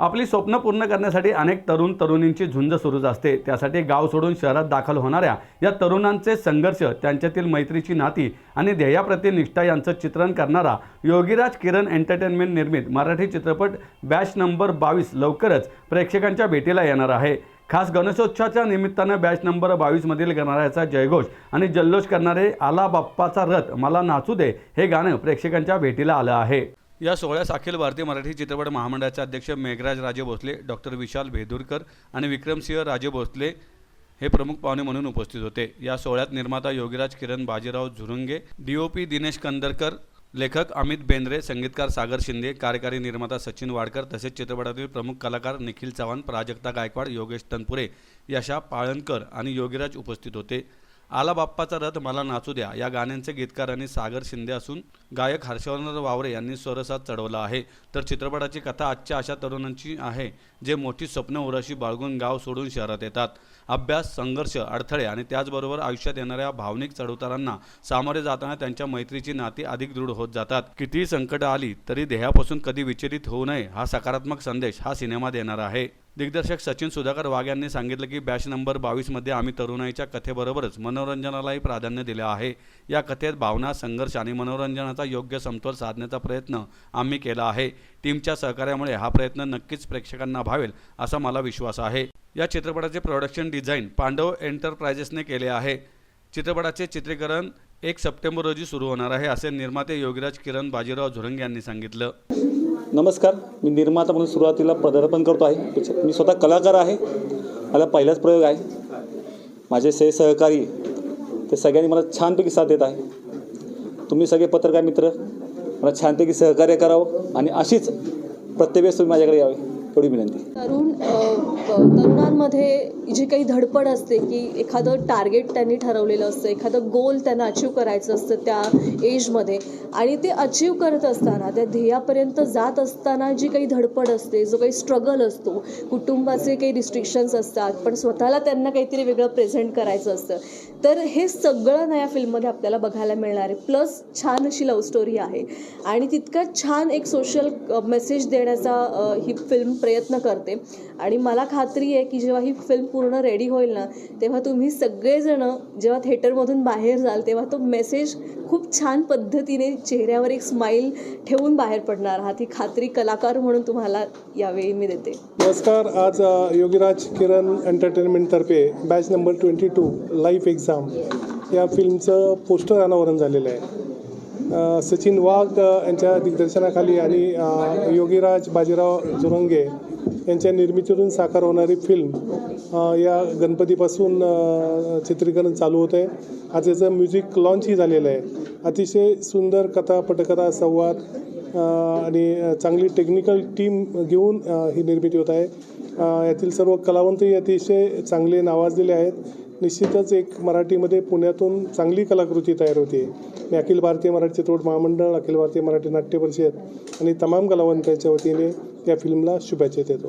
आपली स्वप्न पूर्ण करण्यासाठी अनेक तरुण तरुणींची झुंज सुरूच असते. त्यासाठी गाव सोडून शहरात दाखल होणाऱ्या या तरुणांचे संघर्ष त्यांच्यातील मैत्रीची नाती आणि ध्येयाप्रती निष्ठा यांचं चित्रण करणारा योगीराज किरण एंटरटेनमेंट निर्मित मराठी चित्रपट बॅच नंबर बावीस लवकरच प्रेक्षकांच्या भेटीला येणार आहे. खास गणेशोत्सवाच्या निमित्तानं बॅच नंबर बावीसमधील गणरायाचा जयघोष आणि जल्लोष करणारे आला बाप्पाचा रथ मला नाचू दे हे गाणं प्रेक्षकांच्या भेटीला आलं आहे. या सोहळ्यास अखिल भारतीय मराठी चित्रपट महामंडळाचे अध्यक्ष मेघराज राजे भोसले डॉक्टर विशाल भेदुरकर आणि विक्रमसिंह राजे भोसले हे प्रमुख पाहुणे म्हणून उपस्थित होते. या सोहळ्यात निर्माता योगीराज किरण बाजीराव झुरुंगे डीओपी दिनेश कंदरकर लेखक अमित बेंद्रे संगीतकार सागर शिंदे कार्यकारी निर्माता सचिन वाडकर तसेच चित्रपटातील प्रमुख कलाकार निखिल चव्हाण प्राजक्ता गायकवाड योगेश तनपुरे यशा पाळणकर आणि योगीराज उपस्थित होते. आला बाप्पाचा रथ मला नाचू द्या. या गाण्यांचे गीतकार आणि सागर शिंदे असून गायक हर्षवर्धन वावरे यांनी स्वरसात चढवला आहे. तर चित्रपटाची कथा आजच्या अशा तरुणांची आहे जे मोठी स्वप्न उराशी बाळगून गाव सोडून शहरात येतात. अभ्यास संघर्ष अडथळे आणि त्याचबरोबर आयुष्यात येणाऱ्या भावनिक चढउतारांना सामोरे जाताना त्यांच्या मैत्रीची नाती अधिक दृढ होत जातात. कितीही संकट आली तरी ध्येयापासून कधी विचलित होऊ नये हा सकारात्मक संदेश हा सिनेमा देणार आहे. दिग्दर्शक सचिन सुधाकर वाघ यांनी सांगितलं की बॅच नंबर बावीसमध्ये आम्ही तरुणाईच्या कथेबरोबरच मनोरंजनालाही प्राधान्य दिले आहे. या कथेत भावना संघर्ष आणि मनोरंजनाचा योग्य समतोल साधण्याचा प्रयत्न आम्ही केला आहे. टीमच्या सहकार्यामुळे हा प्रयत्न नक्कीच प्रेक्षकांना भावेल असा मला विश्वास आहे. या चित्रपटाचे प्रोडक्शन डिझाईन पांडव एंटरप्राइजेसने केले आहे. चित्रपटाचे चित्रीकरण एक सप्टेंबर रोजी सुरू होणार आहे असे निर्माते योगीराज किरण बाजीराव झुरंग यांनी सांगितलं. नमस्कार मी निर्माता म्हणून सुरुवातीला पदार्पण करतो आहे. मी स्वतः कलाकार आहे. मला पहिलाच प्रयोग आहे. माझे से सहकारी ते सगळ्यांनी मला छानपैकी साथ देत आहे. तुम्ही सगळे पत्रकार मित्र मला छानपैकी सहकार्य करावं आणि अशीच प्रत्येक वेळेस तुम्ही माझ्याकडे यावे एवढी विनंती. तरुण तरुणांमध्ये जी काही धडपड असते की एखादं टार्गेट त्यांनी ठरवलेलं असतं एखादं गोल त्यांना अचीव करायचं असतं त्या एजमध्ये आणि ते अचीव करत असताना त्या ध्येयापर्यंत जात असताना जी काही धडपड असते जो काही स्ट्रगल असतो कुटुंबाचे काही रिस्ट्रिक्शन्स असतात पण स्वतःला त्यांना काहीतरी वेगळं प्रेझेंट करायचं असतं तर हे सगळं नया फिल्ममध्ये आपल्याला बघायला मिळणार आहे. प्लस छान अशी लव्ह स्टोरी आहे आणि तितका छान एक सोशल मेसेज देण्याचा ही फिल्म प्रयत्न करते. आणि मला खात्री आहे की जेव्हा ही फिल्म पूर्ण रेडी होईल ना तेव्हा तुम्ही सगळेजणं जेव्हा थिएटरमधून बाहेर जाल तेव्हा तो मेसेज खूप छान पद्धतीने चेहऱ्यावर एक स्माईल ठेवून बाहेर पडणार. आहात ही खात्री कलाकार म्हणून तुम्हाला यावेळी मी देते. नमस्कार. आज Yogiraj Kiran एंटरटेनमेंटतर्फे batch number twenty two life exam या फिल्मचं पोस्टर अनावरण झालेलं आहे. सचिन वाघ यांच्या दिग्दर्शनाखाली आणि योगीराज बाजीराव जुरंगे यांच्या निर्मितीतून साकार होणारी फिल्म या गणपतीपासून चित्रीकरण चालू होतं आहे आज याचं म्युझिक लॉन्चही झालेलं आहे. अतिशय सुंदर कथा पटकथा संवाद आणि चांगली टेक्निकल टीम घेऊन ही निर्मिती होत आहे. यातील सर्व कलावंतही अतिशय चांगले नावाजलेले आहेत. निश्चितच एक मराठीमध्ये पुण्यातून चांगली कलाकृती तयार होते. मी अखिल भारतीय मराठी चित्रपट महामंडळ अखिल भारतीय मराठी नाट्य परिषद आणि तमाम कलावंतांच्या वतीने या फिल्मला शुभेच्छा देतो.